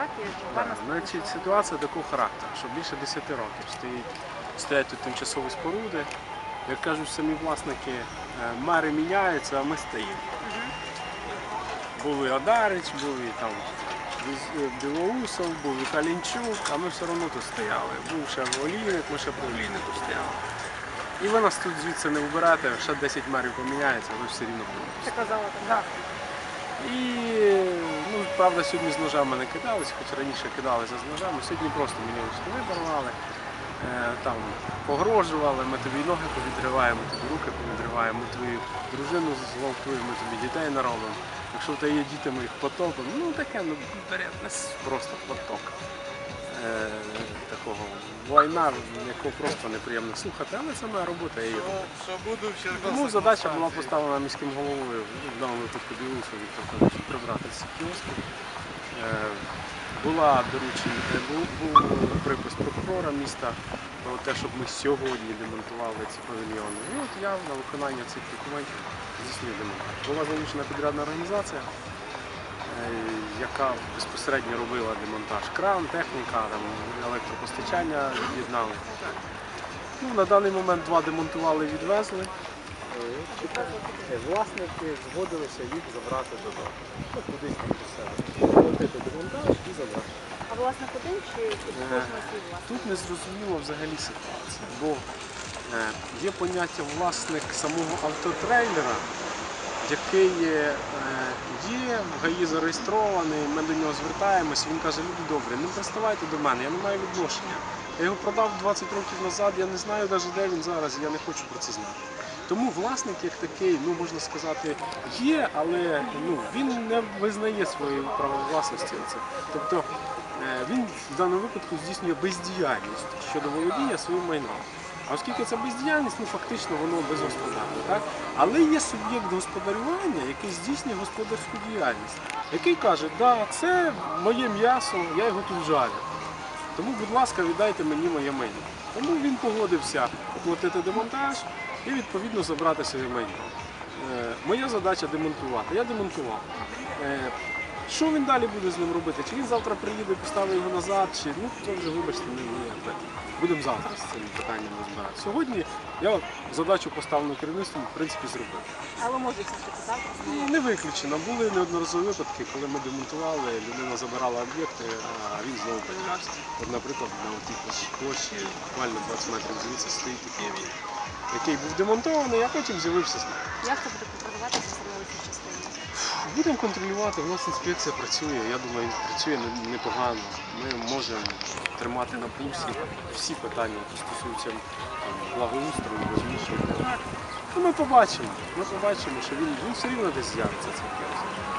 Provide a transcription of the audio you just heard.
так? І Так, значить, ситуація такого характеру, що більше 10 років стоїть, стоять тут тимчасові споруди. Як кажуть самі власники, е, мери міняються, а ми стоїмо. Був і Одарич, був і там е, Білоусов, був і Калінчук, а ми все одно тут стояли. Був ще Олійник, ми ще при Олійнику стояли. І ви нас тут звідси не вберете, ще 10 мерів поміняється, ви все рівно будете. Це казала так. І ну, правда, сьогодні з ножами не кидалися, хоч раніше кидалися з ножами. Сьогодні просто мені штани порвали, е, там погрожували, ми тобі ноги повідриваємо, тобі руки повідриваємо, ми твою дружину зґвалтуємо, ми тобі дітей наробимо. Якщо в тебе є діти, ми їх потопимо. Ну таке, ну бере просто поток. Е, такого війна, яку просто неприємно слухати, але це моя робота, я її роблю. Тому задача була поставлена міським головою, ну, в даному випадку Білусу Віктор прибрати ці кіоски. Е, Була доручення, е, був, був припис прокурора міста про те, щоб ми сьогодні демонтували ці павільйони. І от я на виконання цих документів здійснюю демонтаж. Була залучена підрядна організація, яка безпосередньо робила демонтаж. Кран, техніка, там, електропостачання від'єднали. Ну, на даний момент два демонтували, відвезли. Е, Власники згодилися їх забрати додому. Ну, кудись там до себе. Платити демонтаж і забрати. А власник один чи чи кожного власник? Тут не зрозуміло взагалі ситуація, бо е, є поняття власник самого автотрейлера, який е, є ГАІ зареєстрований, ми до нього звертаємось, він каже, люди добрі, не приставайте до мене, я не маю відношення. Я його продав 20 років назад, я не знаю навіть де він зараз, я не хочу про це знати. Тому власник як такий, ну можна сказати, є, але ну, він не визнає своєї права власності. Тобто е, він в даному випадку здійснює бездіяльність щодо володіння своїм майном. Оскільки це бездіяльність, ну фактично воно безгосподарне. Так? Але є суб'єкт господарювання, який здійснює господарську діяльність, який каже, да, це моє м'ясо, я його тут жарю. Тому, будь ласка, віддайте мені моє майно. Тому він погодився оплатити демонтаж і відповідно забрати своє майно. Е, Моя задача демонтувати. Я демонтував. Що він далі буде з ним робити? Чи він завтра приїде, поставить його назад, чи ну це вже вибачте, не моє. Будемо завтра з цим питанням розбиратися. Сьогодні я задачу поставлену керівництвом в принципі зробив. Але може все ж таки завтра. Ну, Не виключено. Були неодноразові випадки, коли ми демонтували, людина забирала об'єкти, а він знову появлявся. От, наприклад, на тій площі, буквально 20 метрів звідси стоїть такий він, який був демонтований, а потім з'явився знову. Як це буде контролюватися саме у цій? Будемо контролювати, у нас інспекція працює, я думаю, працює непогано. Ми можемо тримати на пульсі всі питання, які стосуються там, благоустрою, розміщення. Ну, ми побачимо, ми побачимо, що він, він все рівно десь з'явиться цей кіоск.